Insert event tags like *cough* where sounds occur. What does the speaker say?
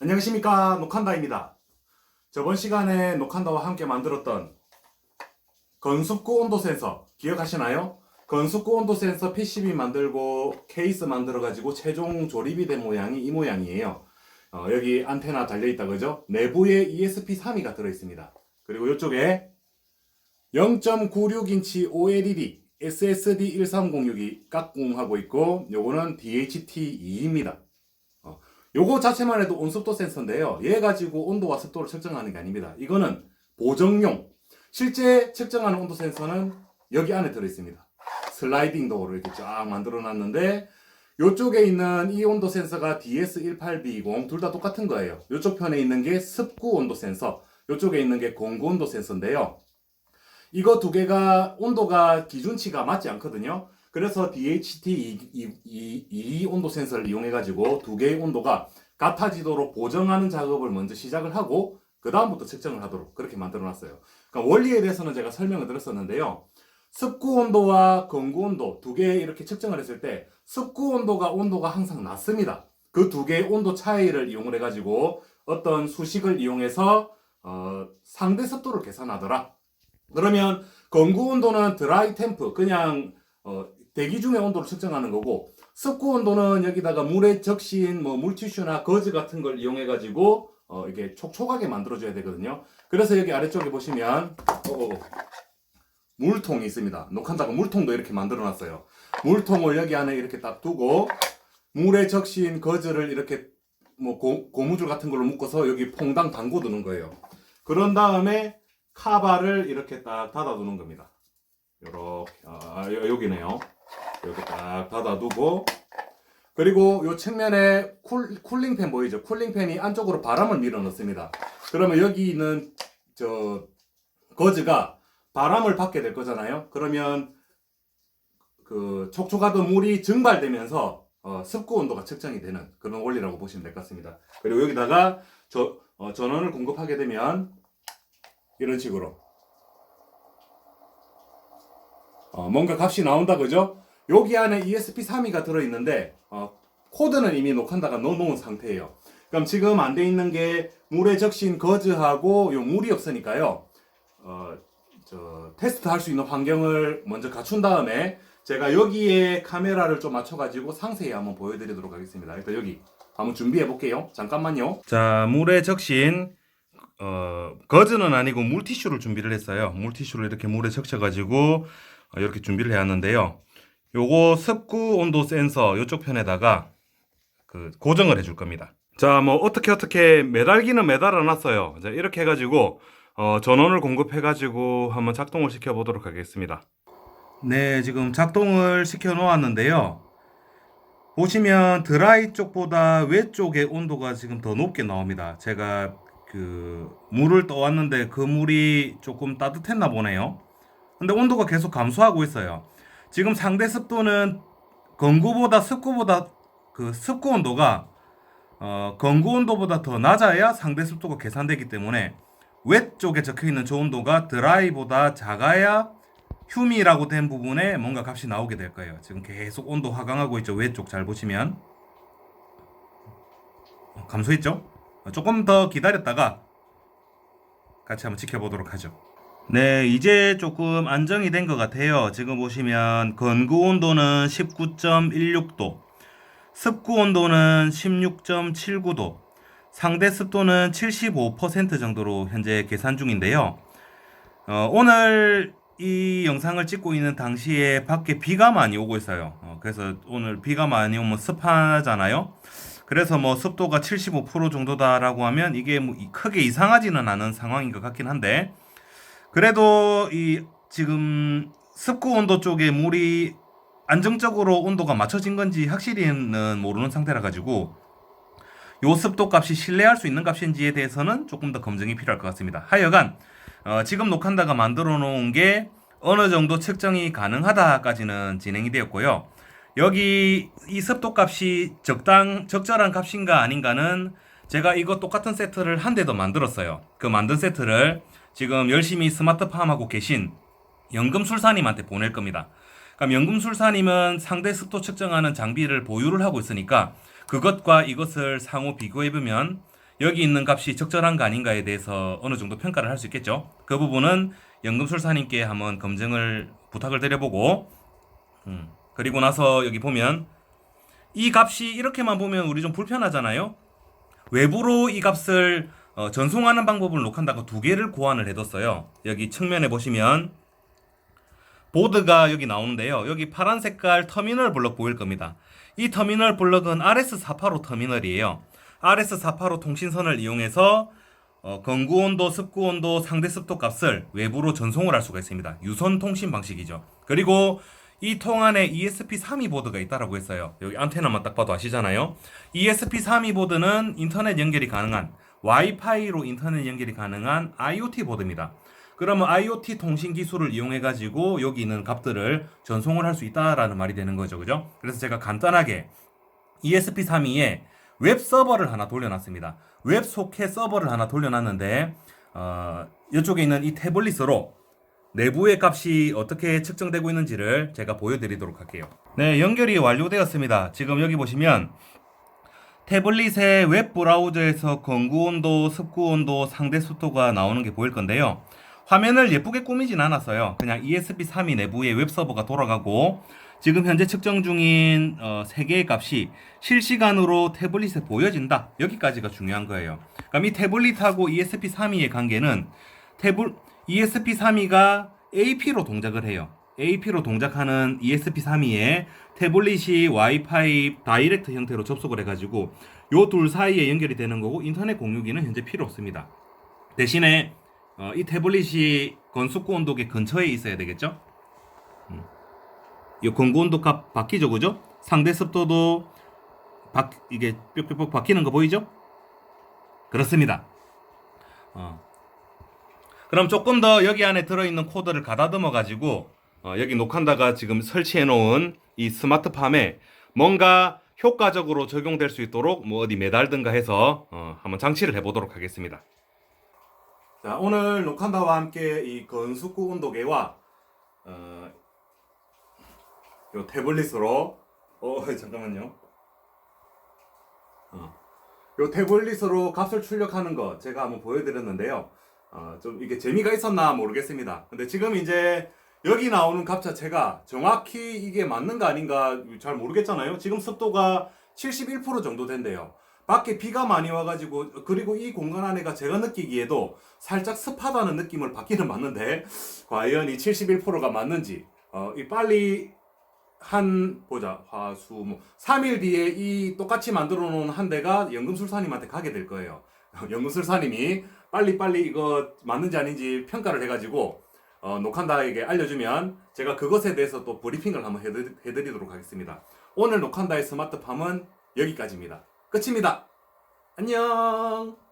안녕하십니까 녹한다입니다. 저번 시간에 녹한다와 함께 만들었던 건습구 온도 센서 기억하시나요? 건습구 온도 센서 PCB 만들고 케이스 만들어 가지고 최종 조립이 된 모양이 이 모양이에요. 어, 여기 안테나 달려 있다 그죠? 내부에 ESP32가 들어 있습니다. 그리고 이쪽에 0.96인치 OLED SSD 1306이 깍꿍하고 있고 요거는 DHT2입니다. 어, 요거 자체만 해도 온습도 센서인데요. 얘 가지고 온도와 습도를 측정하는 게 아닙니다. 이거는 보정용. 실제 측정하는 온도 센서는 여기 안에 들어 있습니다. 슬라이딩 도어로 이렇게 쫙 만들어 놨는데 요쪽에 있는 이 온도 센서가 DS18B20 둘 다 똑같은 거예요. 요쪽 편에 있는 게 습구 온도 센서, 요쪽에 있는 게 공구 온도 센서인데요. 이거 두 개가 온도가 기준치가 맞지 않거든요. 그래서 DHT 2, 온도 센서를 이용해 가지고 두 개의 온도가 같아지도록 보정하는 작업을 먼저 시작을 하고 그 다음부터 측정을 하도록 그렇게 만들어 놨어요. 그러니까 원리에 대해서는 제가 설명을 드렸었는데요. 습구 온도와 건구 온도 두 개 이렇게 측정을 했을 때 습구 온도가 온도가 항상 낮습니다. 그 두 개의 온도 차이를 이용을 해가지고 어떤 수식을 이용해서 어, 상대 습도를 계산하더라. 그러면 건구 온도는 드라이 템프 그냥 어, 대기 중의 온도를 측정하는 거고 습구 온도는 여기다가 물에 적신 뭐 물티슈나 거즈 같은 걸 이용해 가지고 어, 이게 촉촉하게 만들어줘야 되거든요. 그래서 여기 아래쪽에 보시면 어, 어, 물통이 있습니다. 녹한다고 물통도 이렇게 만들어 놨어요. 물통을 여기 안에 이렇게 딱 두고 물에 적신 거즈를 이렇게 뭐 고, 고무줄 같은 걸로 묶어서 여기 퐁당 담궈 두는 거예요. 그런 다음에 카바를 이렇게 딱 닫아 두는 겁니다. 요렇게 아, 여- 여기네요. 이렇게 딱 닫아두고 그리고 요 측면에 쿨, 쿨링팬 보이죠? 쿨링팬이 안쪽으로 바람을 밀어 넣습니다. 그러면 여기 있는 저 거즈가 바람을 받게 될 거잖아요. 그러면 그 촉촉하던 물이 증발되면서 어, 습구 온도가 측정이 되는 그런 원리라고 보시면 될 것 같습니다. 그리고 여기다가 저, 어, 전원을 공급하게 되면 이런 식으로 어, 뭔가 값이 나온다 그죠? 여기 안에 ESP32가 들어있는데 어, 코드는 이미 녹한다가 넣어놓은 상태예요. 그럼 지금 안 돼 있는 게 물에 적신 거즈하고 요 물이 없으니까요. 어, 저 테스트 할 수 있는 환경을 먼저 갖춘 다음에 제가 여기에 카메라를 좀 맞춰가지고 상세히 한번 보여드리도록 하겠습니다. 일단 여기 한번 준비해 볼게요. 잠깐만요. 자, 물에 적신 어, 거즈는 아니고 물티슈를 준비를 했어요. 물티슈를 이렇게 물에 적셔가지고 어, 이렇게 준비를 해왔는데요. 요거 습구 온도 센서 이쪽 편에다가 그 고정을 해줄 겁니다. 자, 뭐 어떻게 어떻게 매달기는 매달아 놨어요. 자, 이렇게 해가지고 어, 전원을 공급해가지고 한번 작동을 시켜보도록 하겠습니다. 네, 지금 작동을 시켜 놓았는데요. 보시면 드라이 쪽보다 외쪽의 온도가 지금 더 높게 나옵니다. 제가 그 물을 떠왔는데 그 물이 조금 따뜻했나 보네요. 근데 온도가 계속 감소하고 있어요. 지금 상대 습도는 건구보다 습구보다 그 습구 온도가 어, 건구 온도보다 더 낮아야 상대 습도가 계산되기 때문에 웹 쪽에 적혀 있는 저 온도가 드라이보다 작아야 휴미라고 된 부분에 뭔가 값이 나오게 될 거예요. 지금 계속 온도 하강하고 있죠. 왼쪽 잘 보시면 어, 감소했죠? 어, 조금 더 기다렸다가 같이 한번 지켜보도록 하죠. 네, 이제 조금 안정이 된 것 같아요. 지금 보시면 건구 온도는 19.16도, 습구 온도는 16.79도, 상대 습도는 75% 정도로 현재 계산 중인데요. 어, 오늘 이 영상을 찍고 있는 당시에 밖에 비가 많이 오고 있어요. 어, 그래서 오늘 비가 많이 오면 습하잖아요. 그래서 뭐 습도가 75% 정도다라고 하면 이게 뭐 이- 크게 이상하지는 않은 상황인 것 같긴 한데 그래도 이 지금 습구 온도 쪽에 물이 안정적으로 온도가 맞춰진 건지 확실히는 모르는 상태라 가지고 요 습도 값이 신뢰할 수 있는 값인지에 대해서는 조금 더 검증이 필요할 것 같습니다. 하여간 어, 지금 녹한다가 만들어 놓은 게 어느 정도 측정이 가능하다까지는 진행이 되었고요. 여기 이 습도 값이 적당 적절한 값인가 아닌가는 제가 이거 똑같은 세트를 한 대 더 만들었어요. 그 만든 세트를 지금 열심히 스마트 팜 하고 계신 연금술사님한테 보낼 겁니다. 그럼 연금술사님은 상대 습도 측정하는 장비를 보유를 하고 있으니까 그것과 이것을 상호 비교해 보면 여기 있는 값이 적절한가 아닌가에 대해서 어느 정도 평가를 할 수 있겠죠. 그 부분은 연금술사님께 한번 검증을 부탁을 드려보고, 음, 그리고 나서 여기 보면 이 값이 이렇게만 보면 우리 좀 불편하잖아요. 외부로 이 값을 어, 전송하는 방법을 녹한다고 두 개를 고안을 해뒀어요. 여기 측면에 보시면 보드가 여기 나오는데요. 여기 파란 색깔 터미널 블럭 보일 겁니다. 이 터미널 블럭은 RS485 터미널이에요. RS485 통신선을 이용해서 어, 건구 온도, 습구 온도, 상대 습도 값을 외부로 전송을 할 수가 있습니다. 유선 통신 방식이죠. 그리고 이 통 안에 ESP32 보드가 있다라고 했어요. 여기 안테나만 딱 봐도 아시잖아요. ESP32 보드는 인터넷 연결이 가능한 와이파이로 인터넷 연결이 가능한 IoT 보드입니다. 그러면 IoT 통신 기술을 이용해 가지고 여기 있는 값들을 전송을 할 수 있다라는 말이 되는 거죠. 그죠? 그래서 제가 간단하게 ESP32에 웹 서버를 하나 돌려놨습니다. 웹 소켓 서버를 하나 돌려놨는데 어, 이쪽에 있는 이 태블릿으로 내부의 값이 어떻게 측정되고 있는지를 제가 보여드리도록 할게요. 네, 연결이 완료되었습니다. 지금 여기 보시면 태블릿의 웹 브라우저에서 건구 온도, 습구 온도, 상대 습도가 나오는 게 보일 건데요. 화면을 예쁘게 꾸미진 않았어요. 그냥 ESP32 내부의 웹 서버가 돌아가고 지금 현재 측정 중인 어, 세 개의 값이 실시간으로 태블릿에 보여진다. 여기까지가 중요한 거예요. 그럼 이 태블릿하고 ESP32의 관계는 태블 ESP32가 AP로 동작을 해요. AP로 동작하는 ESP32에 태블릿이 와이파이 다이렉트 형태로 접속을 해가지고 요 둘 사이에 연결이 되는 거고 인터넷 공유기는 현재 필요 없습니다. 대신에 어, 이 태블릿이 건숙구 온도계 근처에 있어야 되겠죠? 음. 이 건구 온도 값 바뀌죠, 그죠? 상대 습도도 바, 이게 뿅뿅뿅 바뀌는 거 보이죠? 그렇습니다. 어. 그럼 조금 더 여기 안에 들어있는 코드를 가다듬어 가지고 어, 여기 녹한다가 지금 설치해 놓은 이 스마트팜에 뭔가 효과적으로 적용될 수 있도록 뭐 어디 매달든가 해서 어, 한번 장치를 해보도록 하겠습니다. 자, 오늘 녹한다와 함께 이 건숙구 온도계와 어, 요 태블릿으로 어 *laughs* 잠깐만요. 어, 요 태블릿으로 값을 출력하는 거 제가 한번 보여드렸는데요. 어, 좀 이게 재미가 있었나 모르겠습니다. 근데 지금 이제 여기 나오는 값 자체가 정확히 이게 맞는 거 아닌가 잘 모르겠잖아요. 지금 습도가 71% 정도 된대요. 밖에 비가 많이 와가지고 그리고 이 공간 안에가 제가 느끼기에도 살짝 습하다는 느낌을 받기는 맞는데 과연 이 71%가 맞는지 어, 이 빨리 한 보자 화수 뭐 3일 뒤에 이 똑같이 만들어 놓은 한 대가 연금술사님한테 가게 될 거예요. *laughs* 연금술사님이 빨리 빨리 이거 맞는지 아닌지 평가를 해가지고 어, 녹한다에게 알려주면 제가 그것에 대해서 또 브리핑을 한번 해드, 해드리도록 하겠습니다. 오늘 녹한다의 스마트팜은 여기까지입니다. 끝입니다. 안녕.